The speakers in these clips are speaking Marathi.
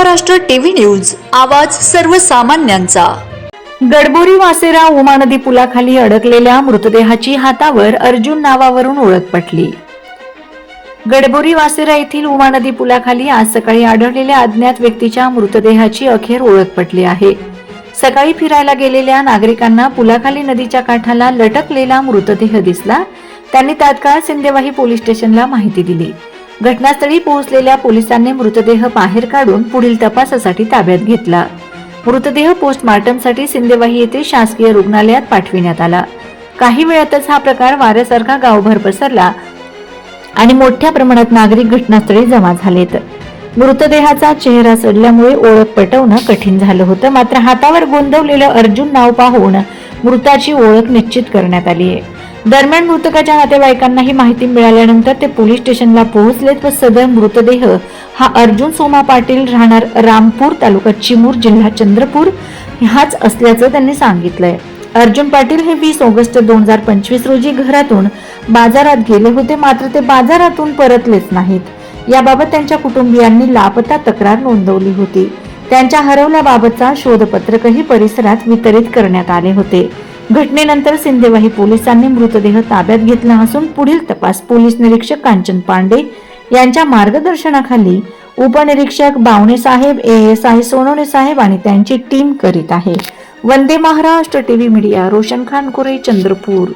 महाराष्ट्र टीव्ही न्यूज आवाज सर्वसामान्यांचा. गडबोरी वासेरा उमा नदी पुलाखाली अडकलेल्या मृतदेहाची हातावर अर्जुन नावावरून ओळख पटली. गडबोरी वासेरा येथील उमा नदी पुलाखाली आज सकाळी आढळलेल्या अज्ञात व्यक्तीच्या मृतदेहाची अखेर ओळख पटली आहे. सकाळी फिरायला गेलेल्या नागरिकांना पुलाखाली नदीच्या काठाला लटकलेला मृतदेह दिसला. त्यांनी तात्काळ सिंदेवाही पोलीस स्टेशनला माहिती दिली. घटनास्थळी पोहोचलेल्या पोलिसांनी मृतदेह बाहेर काढून पुढील तपासासाठी ताब्यात घेतला. मृतदेह पोस्टमार्टमसाठी सिंदेवाही येथील शासकीय रुग्णालयात पाठविण्यात आला. काही वेळातच हा प्रकार वाऱ्यासारखा गावभर पसरला आणि मोठ्या प्रमाणात नागरिक घटनास्थळी जमा झालेत. मृतदेहाचा चेहरा सडल्यामुळे ओळख पटवणं कठीण झालं होतं मात्र हातावर गोंदवलेलं अर्जुन नाव पाहून मृताची ओळख निश्चित करण्यात आली आहे. दरम्यान मृतकाच्या नातेवाईकांना ही माहिती मिळाल्यानंतर ते पोलीस स्टेशनला पोहोचलेत व सदर मृतदेह हा अर्जुन सोमा पाटील राहणार रामपूर तालुका चिमूर जिल्हा चंद्रपूर हाच असल्याचं त्यांनी सांगितलंय. अर्जुन पाटील हे वीस ऑगस्ट दोन हजार पंचवीस रोजी घरातून बाजारात गेले होते मात्र ते बाजारातून परतलेच नाहीत. याबाबत त्यांच्या कुटुंबियांनी लापता तक्रार नोंदवली होती. त्यांच्या हरवल्याबाबतचा शोधपत्रकही परिसरात वितरित करण्यात आले होते. घटनेनंतर सिंदेवाही पोलिसांनी मृतदेह ताब्यात घेतला असून पुढील तपास पोलीस निरीक्षक कांचन पांडे यांच्या मार्गदर्शनाखाली उपनिरीक्षक बावणे साहेब ए एस आय सोनवणे साहेब आणि त्यांची टीम करीत आहे. Vande Maharashtra TV media Roshan Khankure Chandrapur.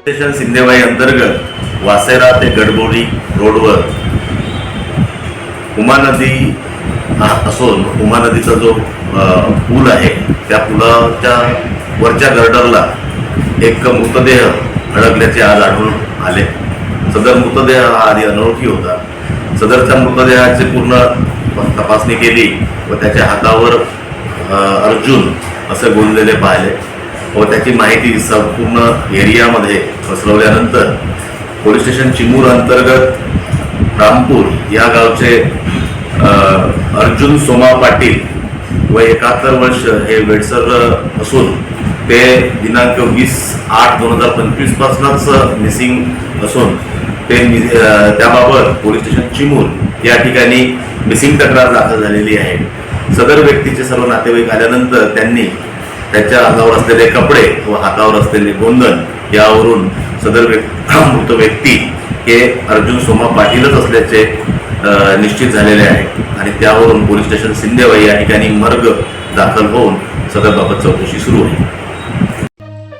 Station Sindewahi अंतर्गत वासेरा ते गडबोली रोडवर उमा नदी असून उमा नदीचा जो पूल आहे त्या पुलाच्या वरच्या गर्डरला एक मृतदेह अडकल्याचे आज आढळून आले. सदर मृतदेह हा आधी अनोळखी होता. सदरच्या मृतदेहाची पूर्ण तपासणी केली व त्याच्या हातावर अर्जुन असे गोंदलेले पाहिले व त्याची माहिती संपूर्ण एरियामध्ये पसरवल्यानंतर पोलीस स्टेशन चिमूर अंतर्गत रामपूर या गावचे अर्जुन सोमा पाटील व एकाहत्तर वर्ष हे वेडसर असून ते दिनांक वीस आठ दोन हजार पंचवीस पासूनच मिसिंग असून ते मि- त्याबाबत पोलीस स्टेशन चिमूर या ठिकाणी मिसिंग तक्रार दाखल झालेली आहे. सदर व्यक्तीचे सर्व नातेवाईक आल्यानंतर त्यांनी त्याच्या अंगावर असलेले कपडे व हातावर असलेले गोंधन यावरून सदर व्यक्ती मृत व्यक्ती हे अर्जुन सोमा पाटीलच असल्याचे निश्चित झालेले आहे. आणि त्यावरून पोलीस स्टेशन सिंदेवाई या ठिकाणी मर्ग दाखल होऊन सदरबाबत चौकशी सुरू आहे.